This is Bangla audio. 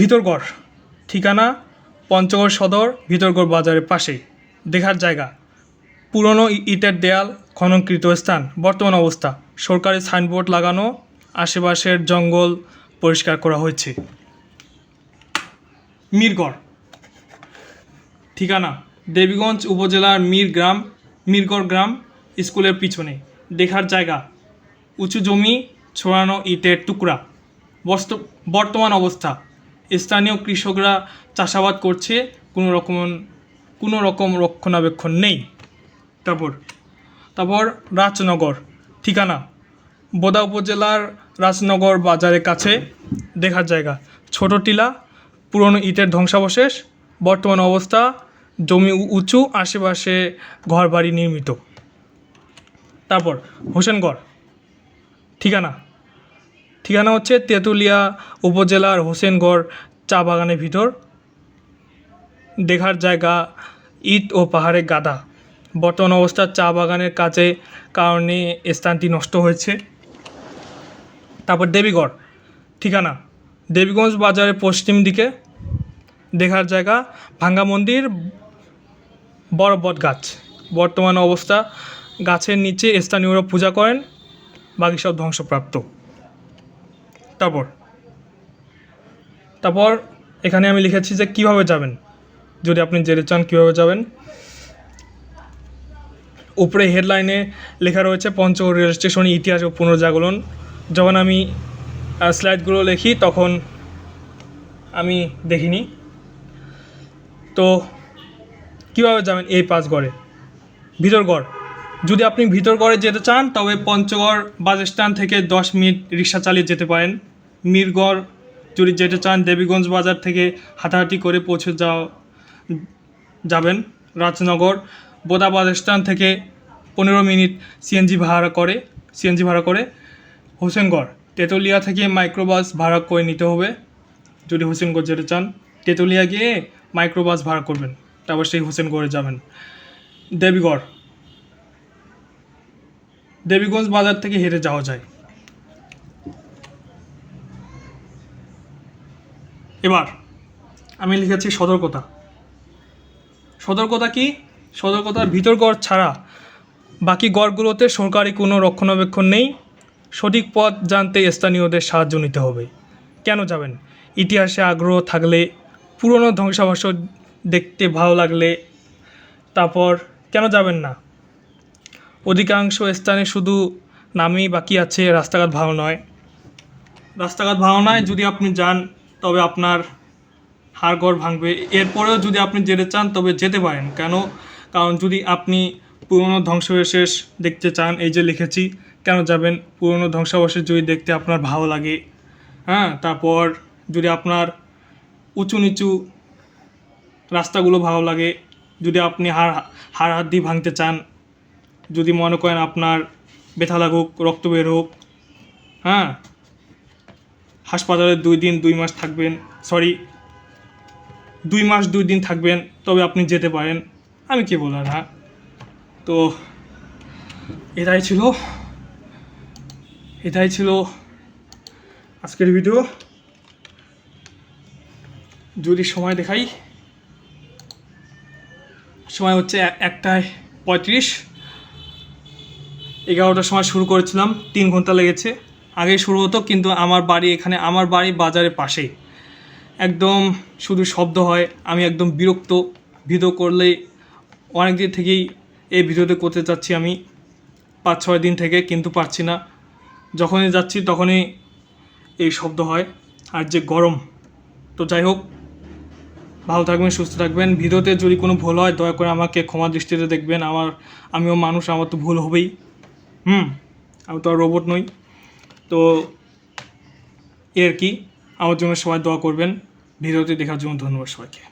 ভিতরগড় ঠিকানা পঞ্চগড় সদর ভিতরগড় বাজারের পাশে দেখার জায়গা। পুরনো ইটের দেয়াল, খননকৃত স্থান। বর্তমান অবস্থা। সরকারি সাইনবোর্ড লাগানো। আশেপাশের জঙ্গল পরিষ্কার করা হয়েছে। মিরগড়। ঠিকানা দেবীগঞ্জ উপজেলার মির গ্রাম, মিরগড় গ্রাম, স্কুলের পিছনে। দেখার জায়গা। উঁচু জমি, ছড়ানো ইটের টুকরা। বর্তমান অবস্থা। স্থানীয় কৃষকরা চাষাবাদ করছে, কোনো রকম কোনো রকম রক্ষণাবেক্ষণ নেই। তারপর তারপর রাজনগর, ঠিকানা, বোদা উপজেলার রাজনগর বাজারের কাছে দেখার জায়গা। ছোট টিলা, পুরনো ইটের ধ্বংসাবশেষ, বর্তমান অবস্থা, জমি উঁচু, আশেপাশে ঘরবাড়ি নির্মিত। তারপর, হোসেনগড়, ঠিকানা ঠিকানা হচ্ছে তেঁতুলিয়া উপজেলার হোসেনগড় চা বাগানের ভিতর। দেখার জায়গা ইট ও পাহাড়ের গাদা। বর্তমান অবস্থা চা বাগানের কাজে কারণে স্থানটি নষ্ট হয়েছে। তারপর দেবীগড়, ঠিকানা দেবীগঞ্জ বাজারের পশ্চিম দিকে। দেখার জায়গা ভাঙ্গা মন্দির, বড় বট গাছ বর্তমান অবস্থা গাছের নিচে স্থানীয়রা পূজা করেন, বাকি সব ধ্বংসপ্রাপ্ত। তারপর। তারপর এখানে আমি লিখেছি যে কীভাবে যাবেন। যদি আপনি যেতে চান কীভাবে যাবেন। উপরে হেডলাইনে লেখা রয়েছে পঞ্চগড় রেল স্টেশন, ইতিহাস ও পুনর্জাগরণ। যখন আমি স্লাইডগুলো লিখি, তখন আমি দেখিনি। তো কীভাবে যাবেন এই পাঁচগড়ে ভিতরগড় যদি আপনি ভিতরগড়ে যেতে চান, তবে পঞ্চগড় বাস স্ট্যান্ড থেকে দশ মিনিট রিক্সা চালিয়ে যেতে পারেন। মিরগড়, যদি যেতে চান দেবীগঞ্জ বাজার থেকে হাঁটাহাঁটি করে পৌঁছে যাওয়া যাবেন রাজনগর। বোদা বাস স্ট্যান্ড থেকে পনেরো মিনিট সিএনজি ভাড়া করে, সিএনজি ভাড়া করে হোসেনগড়। তেঁতুলিয়া থেকে মাইক্রোবাস ভাড়া করে নিতে হবে, যদি হোসেনগড় যেতে চান। তেঁতুলিয়া গিয়ে মাইক্রোবাস ভাড়া করবেন, তারপর সেই হোসেনগড়ে যাবেন। দেবীগড়। দেবীগঞ্জ বাজার থেকে হেঁটে যাওয়া যায়। এবার, আমি লিখেছি সতর্কতা। সতর্কতা কি? সতর্কতার ভিতর গড় ছাড়া বাকি গড়গুলোতে সরকারি কোনো রক্ষণাবেক্ষণ নেই। সঠিক পথ জানতে স্থানীয়দের সাহায্য নিতে হবে। কেন যাবেন? ইতিহাসে আগ্রহ থাকলে, পুরনো ধ্বংসাবশ দেখতে ভালো লাগলে তারপর কেন যাবেন না? অধিকাংশ স্থানে শুধু নামেই বাকি আছে, রাস্তাঘাট ভালো নয়। রাস্তাঘাট ভালো নয় যদি আপনি যান তবে আপনার হাড়গড় ভাঙবে। এরপরেও যদি আপনি যেতে চান, তবে যেতে পারেন। কেন? কারণ যদি আপনি পুরনো ধ্বংসাবশেষ দেখতে চান, এই যে লিখেছি, কেন যাবেন? পুরনো ধ্বংসাবশেষ যদি দেখতে আপনার ভালো লাগে হ্যাঁ? তারপর যদি আপনার উঁচু নিচু রাস্তাগুলো ভালো লাগে, যদি আপনি হাড় হাড় হাত দিয়ে ভাঙতে চান, যদি মনে করেন আপনার ব্যথা লাগুক, রক্ত বের হোক হ্যাঁ? হাসপাতালে দুই দিন, দুই মাস থাকবেন সরি দুই মাস, দুই দিন থাকবেন, তবে আপনি যেতে পারেন। আমি কি বলার হ্যাঁ? তো এটাই ছিল এটাই ছিল আজকের ভিডিও যদি সময় দেখাই, সময় হচ্ছে এক- একটায় পঁয়ত্রিশ। এগারোটার সময় শুরু করেছিলাম, তিন ঘণ্টা লেগেছে। আগে শুরু হতো, কিন্তু আমার বাড়ি এখানে, আমার বাড়ি বাজারের পাশেই। একদম শুধু শব্দ হয়, আমি একদম বিরক্ত, ভিডিও করলে অনেক দিন থেকেই এই ভিডিওতে করতে চাচ্ছি আমি। পাঁচ, ছয় দিন থেকে কিন্তু পারছি না। যখনই যাচ্ছি তখনই এই শব্দ হয়, আর যে গরম। তো যাই হোক, ভালো থাকবেন, সুস্থ থাকবেন। ভিডিওতে যদি কোনো ভুল হয়, দয়া করে আমাকে ক্ষমা দৃষ্টিতে দেখবেন। আমার, আমিও মানুষ, আমার তো ভুল হবেই। হুম, আমি তো আর রোবট নই। তো এর কি? আমার জন্য সবাই দোয়া করবেন। ভিডিওটি দেখার জন্য ধন্যবাদ সবাইকে।